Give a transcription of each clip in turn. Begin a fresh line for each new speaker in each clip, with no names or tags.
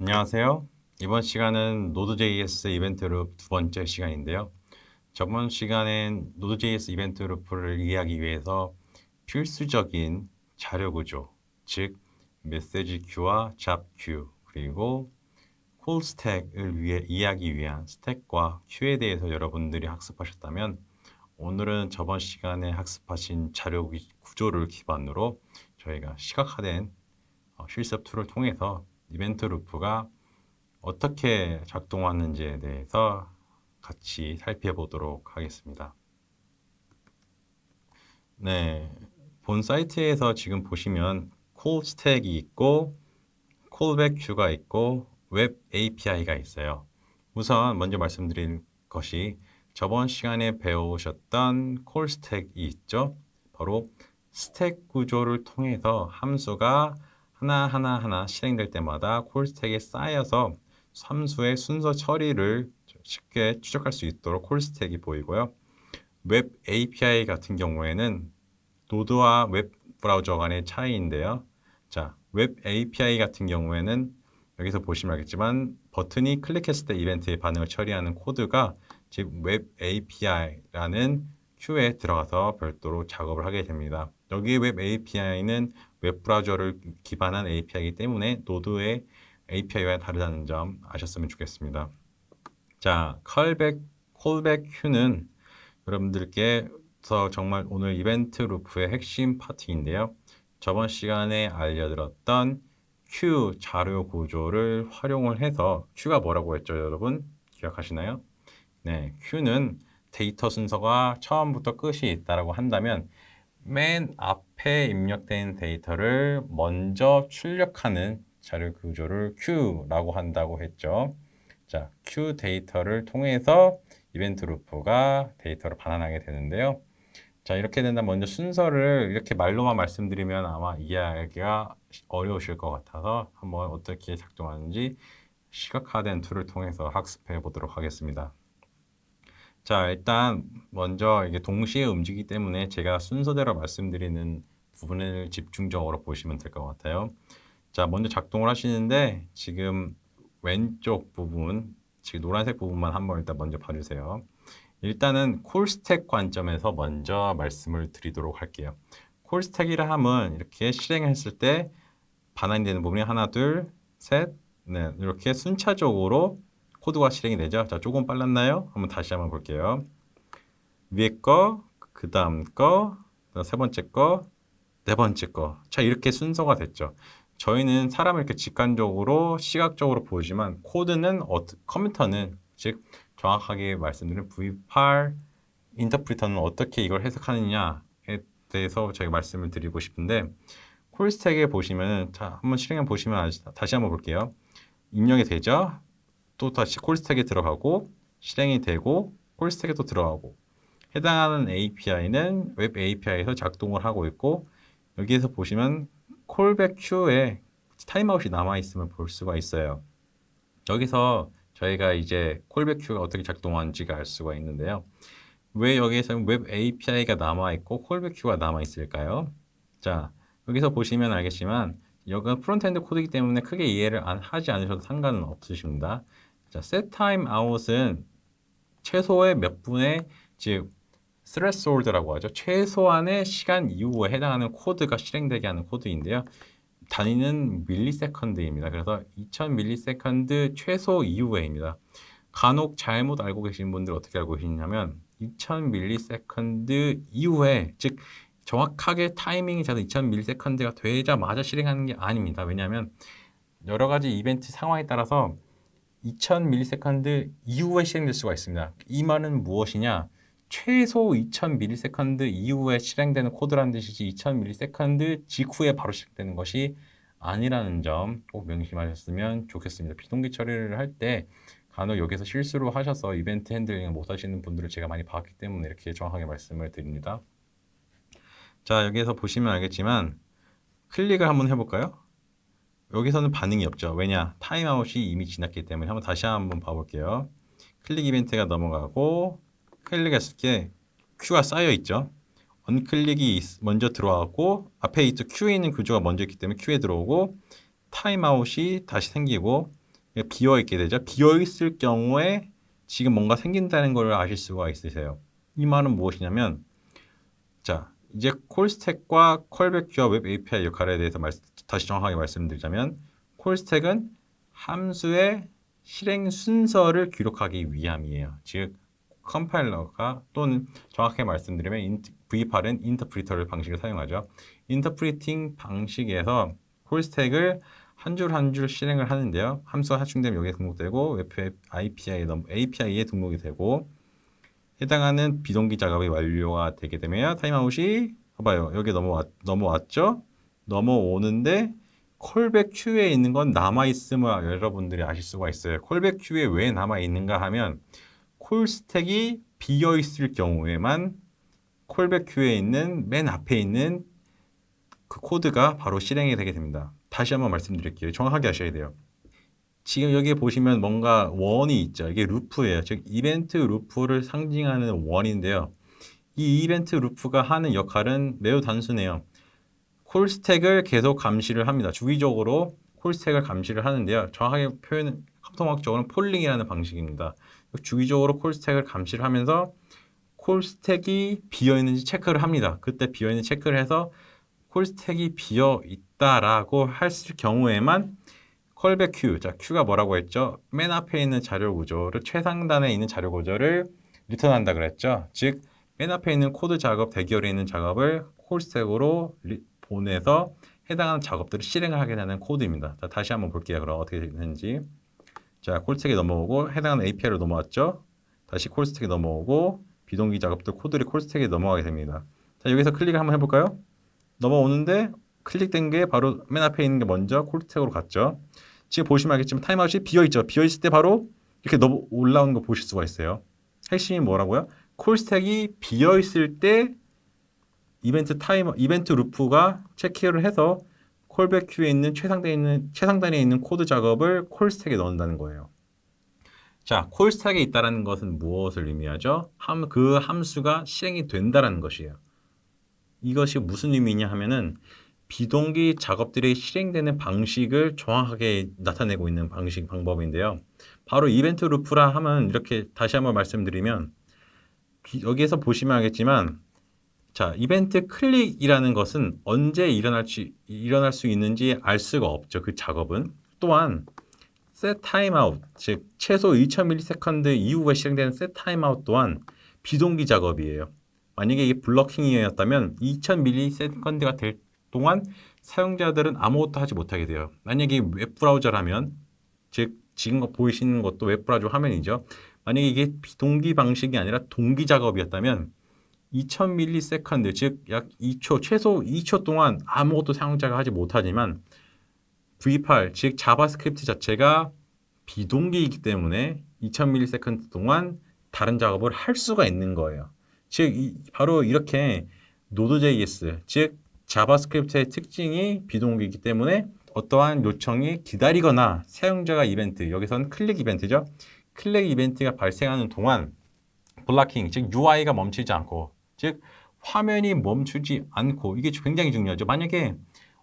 안녕하세요. 이번 시간은 Node.js 이벤트 룹 두 번째 시간인데요. 저번 시간엔 Node.js 이벤트 룹을 이해하기 위해서 필수적인 자료 구조, 즉 메시지 큐와 잡 큐, 그리고 콜 스택을 위해 이해하기 위한 스택과 큐에 대해서 여러분들이 학습하셨다면 오늘은 저번 시간에 학습하신 자료 구조를 기반으로 저희가 시각화된 어, 실습 툴을 통해서 이벤트 루프가 어떻게 작동하는지에 대해서 같이 살펴보도록 하겠습니다. 네, 본 사이트에서 지금 보시면 콜 스택이 있고 콜백 큐가 있고 웹 API가 있어요. 우선 먼저 말씀드릴 것이 저번 시간에 배우셨던 콜 스택이 있죠. 바로 스택 구조를 통해서 함수가 하나하나 하나 실행될 때마다 콜 스택에 쌓여서 함수의 순서 처리를 쉽게 추적할 수 있도록 콜 스택이 보이고요. 웹 API 같은 경우에는 노드와 웹 브라우저 간의 차이인데요. 자, 웹 API 같은 경우에는 여기서 보시면 알겠지만 버튼이 클릭했을 때 이벤트의 반응을 처리하는 코드가 즉 웹 API라는 큐에 들어가서 별도로 작업을 하게 됩니다. 여기 웹 API는 웹 브라우저를 기반한 API이기 때문에 노드의 API와 다르다는 점 아셨으면 좋겠습니다. 자, 컬백, 콜백 큐는 여러분들께서 정말 오늘 이벤트 루프의 핵심 파트인데요. 저번 시간에 알려드렸던 큐 자료 구조를 활용을 해서 큐가 뭐라고 했죠, 여러분? 기억하시나요? 네, 큐는 데이터 순서가 처음부터 끝이 있다라고 한다면 맨 앞에 입력된 데이터를 먼저 출력하는 자료 구조를 큐라고 한다고 했죠. 자, 큐 데이터를 통해서 이벤트 루프가 데이터를 반환하게 되는데요. 자, 이렇게 된다면 먼저 순서를 이렇게 말로만 말씀드리면 아마 이해하기가 어려우실 것 같아서 한번 어떻게 작동하는지 시각화된 툴을 통해서 학습해 보도록 하겠습니다. 자, 일단 먼저 이게 동시에 움직이기 때문에 제가 순서대로 말씀드리는 부분을 집중적으로 보시면 될 것 같아요. 자, 먼저 작동을 하시는데 지금 왼쪽 부분, 지금 노란색 부분만 한번 일단 먼저 봐주세요. 일단은 콜스택 관점에서 먼저 말씀을 드리도록 할게요. 콜스택이라 함은 이렇게 실행했을 때 반환이 되는 부분이 하나, 둘, 셋, 네, 이렇게 순차적으로 코드가 실행이 되죠. 자, 조금 빨랐나요? 한번 다시 한번 볼게요. 위에 거, 그 다음 거, 세 번째 거, 네 번째 거. 자, 이렇게 순서가 됐죠. 저희는 사람을 이렇게 직관적으로 시각적으로 보지만 코드는 어, 컴퓨터는 즉 정확하게 말씀드린 V8 인터프리터는 어떻게 이걸 해석하느냐에 대해서 제가 말씀을 드리고 싶은데 콜스택에 보시면 자 한번 실행해 보시면 다시 한번 볼게요. 입력이 되죠. 또 다시 콜스택에 들어가고 실행이 되고 콜스택에 또 들어가고 해당하는 API는 웹 API에서 작동을 하고 있고 여기에서 보시면 콜백 큐에 타임아웃이 남아 있으면 볼 수가 있어요. 여기서 저희가 이제 콜백 큐가 어떻게 작동하는지가 알 수가 있는데요. 왜 여기에서는 웹 API가 남아 있고 콜백 큐가 남아 있을까요? 자, 여기서 보시면 알겠지만 여기는 프론트엔드 코드이기 때문에 크게 이해를 안 하지 않으셔도 상관은 없으십니다. 자, set time out은 최소의 몇 분의 즉 threshold라고 하죠. 최소한의 시간 이후에 해당하는 코드가 실행되게 하는 코드인데요. 단위는 밀리세컨드입니다. 그래서 2000 밀리세컨드 최소 이후에입니다. 간혹 잘못 알고 계신 분들 어떻게 알고 계시냐면 2000 밀리세컨드 이후에 즉 정확하게 타이밍이 잡은 2000 밀리세컨드가 되자마자 실행하는 게 아닙니다. 왜냐하면 여러 가지 이벤트 상황에 따라서 2000 밀리세컨드 이후에 실행될 수가 있습니다. 이 말은 무엇이냐? 최소 2000 밀리세컨드 이후에 실행되는 코드라는 뜻이지 2000 밀리세컨드 직후에 바로 실행되는 것이 아니라는 점 꼭 명심하셨으면 좋겠습니다. 비동기 처리를 할 때 간혹 여기서 실수로 하셔서 이벤트 핸들링을 못 하시는 분들을 제가 많이 봤기 때문에 이렇게 정확하게 말씀을 드립니다. 자, 여기에서 보시면 알겠지만 클릭을 한번 해볼까요? 여기서는 반응이 없죠. 왜냐? 타임아웃이 이미 지났기 때문에 한번 다시 한번 봐볼게요. 클릭 이벤트가 넘어가고 클릭했을 때 큐가 쌓여 있죠. 언클릭이 먼저 들어왔고 앞에 있던 큐에 있는 구조가 먼저 있기 때문에 큐에 들어오고 타임아웃이 다시 생기고 비어 있게 되죠. 비어 있을 경우에 지금 뭔가 생긴다는 걸 아실 수가 있으세요. 이 말은 무엇이냐면 자 이제 콜스택과 콜백 큐와 웹 API 역할에 대해서 말, 다시 정확하게 말씀드리자면 콜스택은 함수의 실행 순서를 기록하기 위함이에요. 즉 컴파일러가 또는 정확하게 말씀드리면 V8은 인터프리터를 방식을 사용하죠. 인터프리팅 방식에서 콜스택을 한 줄 한 줄 실행을 하는데요. 함수가 하중되면 여기에 등록되고 웹 API에, 등록이 되고 해당하는 비동기 작업이 완료가 되게 되면 타임아웃이 봐봐요. 여기 넘어왔, 넘어왔죠? 넘어오는데 콜백 큐에 있는 건 남아 있음을 여러분들이 아실 수가 있어요. 콜백 큐에 왜 남아 있는가 하면 콜 스택이 비어 있을 경우에만 콜백 큐에 있는 맨 앞에 있는 그 코드가 바로 실행이 되게 됩니다. 다시 한번 말씀드릴게요. 정확하게 하셔야 돼요. 지금 여기 보시면 뭔가 원이 있죠. 이게 루프예요. 즉 이벤트 루프를 상징하는 원인데요. 이 이벤트 루프가 하는 역할은 매우 단순해요. 콜 스택을 계속 감시를 합니다. 주기적으로 콜 스택을 감시를 하는데요. 정확하게 표현 컴퓨터학적으로는 폴링이라는 방식입니다. 주기적으로 콜 스택을 감시를 하면서 콜 스택이 비어 있는지 체크를 합니다. 그때 비어 있는 체크를 해서 콜 스택이 비어 있다라고 했을 경우에만 콜백 큐. 자, 큐가 뭐라고 했죠? 맨 앞에 있는 자료 구조를 최상단에 있는 자료 구조를 리턴한다 그랬죠. 즉, 맨 앞에 있는 코드 작업 대기열에 있는 작업을 콜 스택으로 리, 보내서 해당하는 작업들을 실행을 하게 되는 코드입니다. 자, 다시 한번 볼게요. 그럼 어떻게 되는지. 자, 콜스택에 넘어오고 해당하는 API로 넘어왔죠. 다시 콜스택에 넘어오고 비동기 작업들 코드를 콜스택에 넘어가게 됩니다. 자, 여기서 클릭을 한번 해볼까요? 넘어오는데 클릭된 게 바로 맨 앞에 있는 게 먼저 콜스택으로 갔죠. 지금 보시면 알겠지만 타임아웃이 비어있죠. 비어있을 때 바로 이렇게 넘어 올라오는 거 보실 수가 있어요. 핵심이 뭐라고요? 콜스택이 비어있을 때 이벤트 타임 이벤트 루프가 체크를 해서 콜백 큐에 있는 최상단에 있는 최상단에 있는 코드 작업을 콜 스택에 넣는다는 거예요. 자, 콜 스택에 있다라는 것은 무엇을 의미하죠? 함, 그 함수가 실행이 된다라는 것이에요. 이것이 무슨 의미냐 하면은 비동기 작업들이 실행되는 방식을 정확하게 나타내고 있는 방식 방법인데요. 바로 이벤트 루프라 하면 이렇게 다시 한번 말씀드리면 여기에서 보시면 알겠지만 자, 이벤트 클릭이라는 것은 언제 일어날 수, 일어날 수 있는지 알 수가 없죠. 그 작업은. 또한 set timeout, 즉 최소 2000ms 이후에 실행되는 set timeout 또한 비동기 작업이에요. 만약에 이게 블러킹이었다면 2000ms가 될 동안 사용자들은 아무것도 하지 못하게 돼요. 만약에 웹브라우저라면 즉 지금 보이시는 것도 웹브라우저 화면이죠. 만약에 이게 비동기 방식이 아니라 동기 작업이었다면 2000ms, 즉 약 2초, 최소 2초 동안 아무것도 사용자가 하지 못하지만 V8, 즉 자바스크립트 자체가 비동기이기 때문에 2000ms 동안 다른 작업을 할 수가 있는 거예요. 즉 이, 바로 이렇게 Node.js, 즉 자바스크립트의 특징이 비동기이기 때문에 어떠한 요청이 기다리거나 사용자가 이벤트, 여기서는 클릭 이벤트죠. 클릭 이벤트가 발생하는 동안 블락킹, 즉 UI가 멈추지 않고 즉 화면이 멈추지 않고 이게 굉장히 중요하죠. 만약에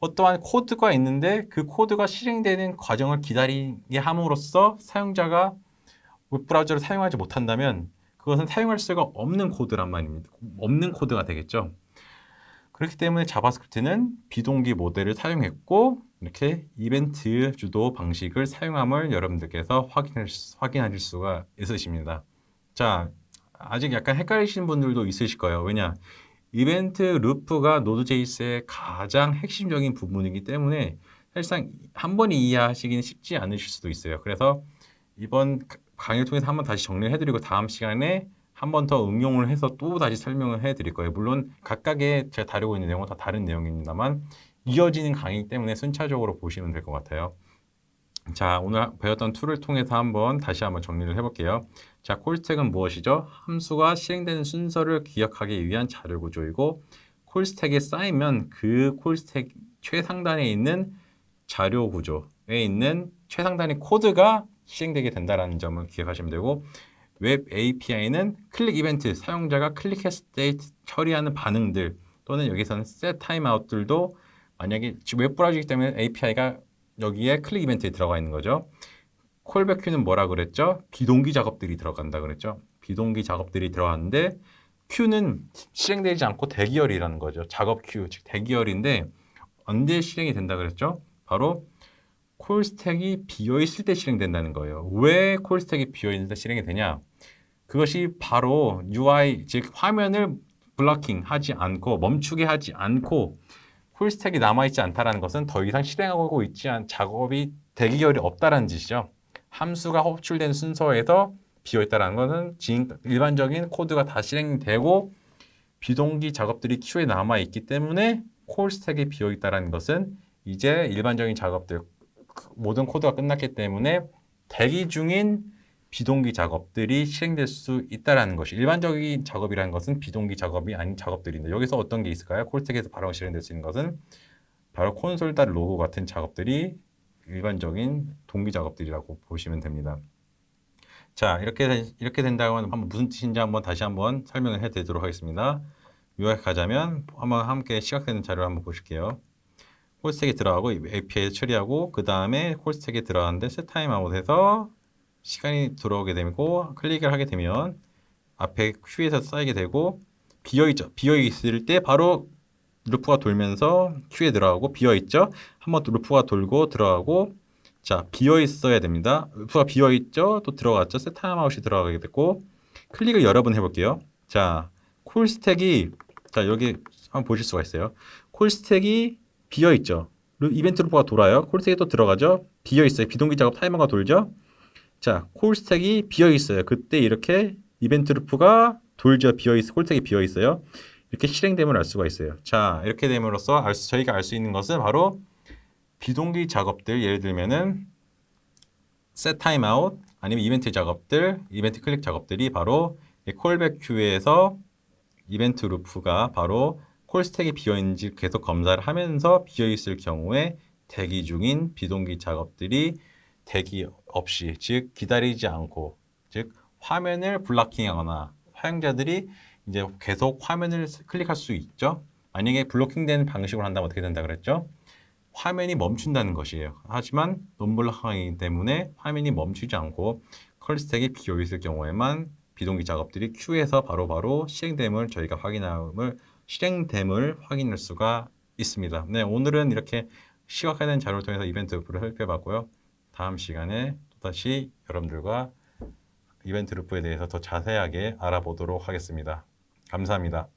어떠한 코드가 있는데 그 코드가 실행되는 과정을 기다리게 함으로써 사용자가 웹브라우저를 사용하지 못한다면 그것은 사용할 수가 없는 코드란 말입니다. 없는 코드가 되겠죠. 그렇기 때문에 자바스크립트는 비동기 모델을 사용했고 이렇게 이벤트 주도 방식을 사용함을 여러분들께서 확인하실 수가 있으십니다. 자, 아직 약간 헷갈리시는 분들도 있으실 거예요. 왜냐? 이벤트 루프가 노드.js의 가장 핵심적인 부분이기 때문에 사실상 한 번에 이해하시기는 쉽지 않으실 수도 있어요. 그래서 이번 강의를 통해서 한번 다시 정리를 해드리고 다음 시간에 한 번 더 응용을 해서 또 다시 설명을 해드릴 거예요. 물론 각각의 제가 다루고 있는 내용은 다 다른 내용입니다만 이어지는 강의 때문에 순차적으로 보시면 될 것 같아요. 자, 오늘 배웠던 툴을 통해서 한번 다시 한번 정리를 해볼게요. 자, 콜스택은 무엇이죠? 함수가 실행되는 순서를 기억하기 위한 자료 구조이고 콜스택에 쌓이면 그 콜스택 최상단에 있는 자료 구조에 있는 최상단의 코드가 실행되게 된다는 점을 기억하시면 되고 웹 API는 클릭 이벤트, 사용자가 클릭했을 때 처리하는 반응들 또는 여기서는 set 타임아웃들도 만약에 웹 브라우저이기 때문에 API가 여기에 클릭 이벤트에 들어가 있는 거죠. 콜백 큐는 뭐라 그랬죠? 비동기 작업들이 들어간다 그랬죠? 비동기 작업들이 들어갔는데 큐는 실행되지 않고 대기열이라는 거죠. 작업 큐, 즉 대기열인데 언제 실행이 된다 그랬죠? 바로 콜 스택이 비어 있을 때 실행된다는 거예요. 왜 콜 스택이 비어 있을 때 실행이 되냐? 그것이 바로 UI 즉 화면을 블러킹 하지 않고 멈추게 하지 않고 콜 스택이 남아 있지 않다라는 것은 더 이상 실행하고 있지 않 작업이 대기열이 없다라는 뜻이죠. 함수가 호출된 순서에서 비어 있다라는 것은 진- 일반적인 코드가 다 실행되고 비동기 작업들이 큐에 남아 있기 때문에 콜 스택이 비어 있다라는 것은 이제 일반적인 작업들 모든 코드가 끝났기 때문에 대기 중인 비동기 작업들이 실행될 수 있다라는 것이 일반적인 작업이라는 것은 비동기 작업이 아닌 작업들인데 여기서 어떤 게 있을까요? 콜텍에서 바로 실행될 수 있는 것은 바로 콘솔 달 로고 같은 작업들이 일반적인 동기 작업들이라고 보시면 됩니다. 자 이렇게 된- 이렇게 된다고 하면 한번 무슨 뜻인지 한번 다시 한번 설명을 해 드리도록 하겠습니다. 요약하자면 한번 함께 시각되는 자료를 한번 보실게요. 콜스택에 들어가고 API 처리하고 그 다음에 콜스택에 들어가는데 셋 타임 아웃해서 시간이 들어오게 되고 클릭을 하게 되면 앞에 큐에서 쌓이게 되고 비어 있죠. 비어 있을 때 바로 루프가 돌면서 큐에 들어가고 비어 있죠. 한번 또 루프가 돌고 들어가고 자 비어 있어야 됩니다. 루프가 비어 있죠. 또 들어갔죠. 셋 타임아웃이 들어가게 됐고 클릭을 여러 번 해볼게요. 자 콜 스택이 자 여기 한번 보실 수가 있어요. 콜 스택이 비어 있죠. 이벤트 루프가 돌아요. 콜 스택이 또 들어가죠. 비어 있어요. 비동기 작업 타이머가 돌죠. 자, 콜 스택이 비어 있어요. 그때 이렇게 이벤트 루프가 돌죠. 비어 있어. 콜 스택이 비어 있어요. 이렇게 실행됨을 알 수가 있어요. 자, 이렇게 됨으로써 알 수, 저희가 알 수 있는 것은 바로 비동기 작업들 예를 들면은 set timeout 아니면 이벤트 작업들, 이벤트 클릭 작업들이 바로 이 콜백 큐에서 이벤트 루프가 바로 콜 스택이 비어 있는지 계속 검사를 하면서 비어 있을 경우에 대기 중인 비동기 작업들이 대기 없이 즉 기다리지 않고 즉 화면을 블락킹하거나 사용자들이 이제 계속 화면을 클릭할 수 있죠. 만약에 블로킹되는 방식으로 한다면 어떻게 된다 그랬죠? 화면이 멈춘다는 것이에요. 하지만 논블락하기 때문에 화면이 멈추지 않고 컬스택이 비어 있을 경우에만 비동기 작업들이 큐에서 바로바로 실행됨을 저희가 확인함을 실행됨을 확인할 수가 있습니다. 네, 오늘은 이렇게 시각화된 자료를 통해서 이벤트 루프를 살펴봤고요. 다음 시간에 또다시 여러분들과 이벤트 루프에 대해서 더 자세하게 알아보도록 하겠습니다. 감사합니다.